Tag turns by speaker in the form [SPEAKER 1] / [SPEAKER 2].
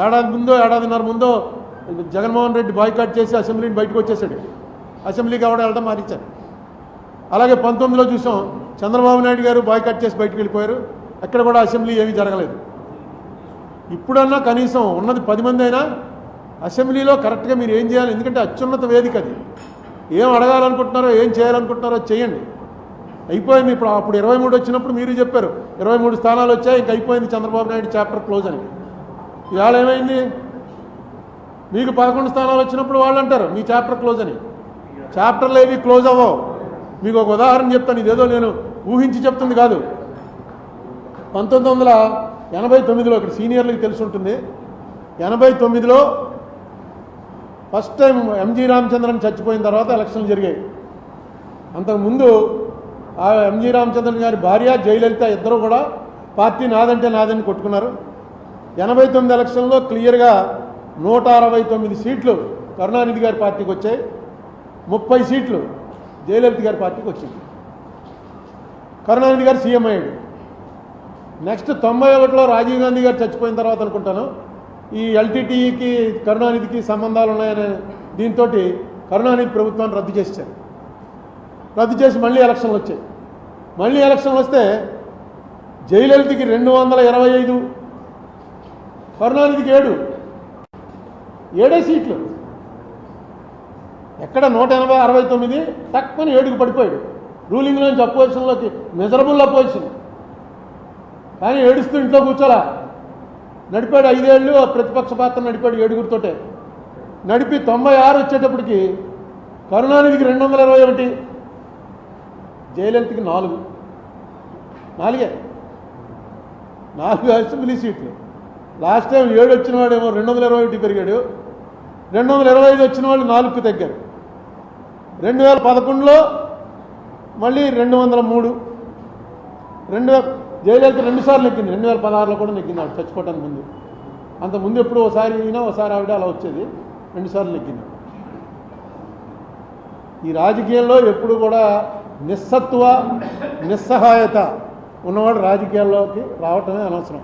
[SPEAKER 1] ఏడాది ముందో ఏడాదిన్నర ముందో జగన్మోహన్ రెడ్డి బాయ్కాట్ చేసి అసెంబ్లీని బయటకు వచ్చేసాడు అసెంబ్లీకి అవడం వెళ్ళడం మారించారు అలాగే పంతొమ్మిదిలో చూసాం చంద్రబాబు నాయుడు గారు బాయ్కాట్ చేసి బయటకు వెళ్ళిపోయారు. అక్కడ కూడా అసెంబ్లీ ఏమీ జరగలేదు. ఇప్పుడన్నా కనీసం ఉన్నది పది మంది అయినా అసెంబ్లీలో కరెక్ట్గా మీరు ఏం చేయాలి? ఎందుకంటే అత్యున్నత వేదిక అది. ఏం అడగాలనుకుంటున్నారో ఏం చేయాలనుకుంటున్నారో చేయండి. అయిపోయింది ఇప్పుడు అప్పుడు ఇరవై మూడు వచ్చినప్పుడు మీరు చెప్పారు. ఇరవై మూడు స్థానాలు వచ్చాయి ఇంక అయిపోయింది చంద్రబాబు నాయుడు చాప్టర్ క్లోజ్ అని. ఇవాళ ఏమైంది మీకు పదకొండు స్థానాలు వచ్చినప్పుడు వాళ్ళు అంటారు మీ చాప్టర్ క్లోజ్ అని. చాప్టర్లు ఏవి క్లోజ్ అవ్వవు. మీకు ఒక ఉదాహరణ చెప్తాను ఇదేదో నేను ఊహించి చెప్తుంది కాదు. పంతొమ్మిది వందల ఎనభై తొమ్మిదిలో ఇక్కడ సీనియర్లకు తెలిసి ఉంటుంది. ఎనభై తొమ్మిదిలో ఫస్ట్ టైం ఎంజీ రామచంద్రన్ చచ్చిపోయిన తర్వాత ఎలక్షన్లు జరిగాయి. అంతకుముందు ఆ ఎంజీ రామచంద్రన్ గారి భార్య జయలలిత ఇద్దరు కూడా పార్టీ నాదంటే నాదని కొట్టుకున్నారు. ఎనభై తొమ్మిది ఎలక్షన్లో క్లియర్గా నూట అరవై తొమ్మిది సీట్లు కరుణానిధి గారి పార్టీకి వచ్చాయి. ముప్పై సీట్లు జయలలిత గారి పార్టీకి వచ్చింది. కరుణానిధి గారు సీఎం అయ్యాడు. నెక్స్ట్ తొంభై ఒకటిలో రాజీవ్ గాంధీ గారు చచ్చిపోయిన తర్వాత అనుకుంటాను. ఈ ఎల్టీటీఈకి కరుణానిధికి సంబంధాలు ఉన్నాయనే దీంతో కరుణానిధి ప్రభుత్వాన్ని రద్దు చేశారు. రద్దు చేసి మళ్ళీ ఎలక్షన్లు వచ్చాయి. మళ్ళీ ఎలక్షన్లు వస్తే జయలలితకి రెండు వందల ఇరవై ఐదు కరుణానిధికి ఏడు. ఏడే సీట్లు? ఎక్కడ నూట ఎనభై అరవై తొమ్మిది? తక్కువని ఏడుకు పడిపోయాడు. రూలింగ్లోంచి అపోజిషన్లోకి మిజరబుల్ అపోజిషన్ కానీ ఏడుస్తూ ఇంట్లో కూర్చోలా? నడిపాడు ఐదేళ్ళు ప్రతిపక్ష పాత్ర నడిపాడు ఏడుగురితోటే. నడిపి తొంభై ఆరు వచ్చేటప్పటికి కరుణానిధికి రెండు వందల ఇరవై ఒకటి జయలలితకి నాలుగు. నాలుగే. నాలుగు అసెంబ్లీ సీట్లు. లాస్ట్ టైం ఏడు వచ్చిన వాడేమో రెండు వందల ఇరవై ఒకటి పెరిగాడు. రెండు వందల ఇరవై ఐదు వచ్చిన వాళ్ళు నాలుగుకు తగ్గారు. రెండు వేల పదకొండులో మళ్ళీ రెండు వందల మూడు. రెండు వేల జయలలిత రెండు సార్లు రెండు వేల పదహారులో కూడా నెక్కింది ఆవిడ చచ్చిపోవటానికి ముందు. అంత ముందు ఎప్పుడు ఒకసారి ఈయన ఒకసారి ఆవిడ అలా వచ్చేది. రెండు సార్లు ఈ రాజకీయాల్లో ఎప్పుడు కూడా నిస్సత్వ నిస్సహాయత ఉన్నవాడు రాజకీయాల్లోకి రావటమే అనవసరం.